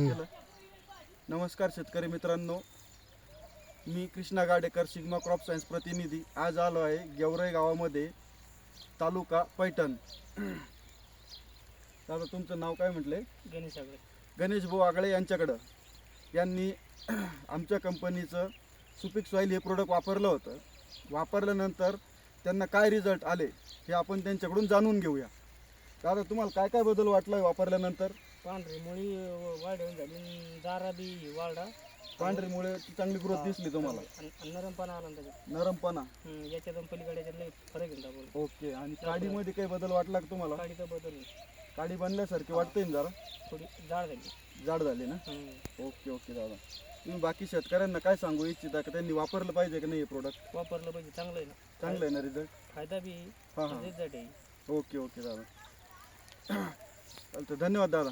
केलं. नमस्कार शेतकरी मित्रांनो. मी Krishna Gadekar sigma crop science प्रतिनिधी. आज आलो आहे गेवराई गावामध्ये तालुका पैठण. दादा तुमचं नाव काय म्हटलंय गणेश सगळे गणेश भाऊ आगळे यांच्याकडं. यांनी आमच्या कंपनीचं सुपीक सॉईल हे प्रोडक्ट वापरलं होतं. वापरल्यानंतर त्यांना काय रिझल्ट आले हे आपण त्यांच्याकडून जाणून घेऊया. दादा तुम्हाला काय काय बदल वाटला वापरल्यानंतर? पांढरी मुळी वाढवून झाली. आणि दारा बी वाढा. पांढरीमुळे चांगली ग्रोथ दिसली तुम्हाला. आणि- आणि नरमपणा आला त्याच्यात नरमपणा. हम्म, याच्यात पलीकडे याच्यात लई फरक बोल. ओके आणि काडीमध्ये काही बदल वाटला का तुम्हाला? गाडीचा बदल आहे. काडी बनल्यासारखी वाटते ना जरा? थोडी जाड झाली. जाड झाली ना? हम्म. ओके ओके दादा. तुम्ही बाकी शेतकऱ्यांना काय सांगू इच्छिता का? त्यांनी वापरलं पाहिजे का नाही हे प्रोडक्ट वापरलं पाहिजे. चांगलं आहे ना. चांगलं आहे ना रिझल्ट फायदा बी हां हां. रिझल्ट आहे. ओके ओके दादा. चालतं धन्यवाद दादा.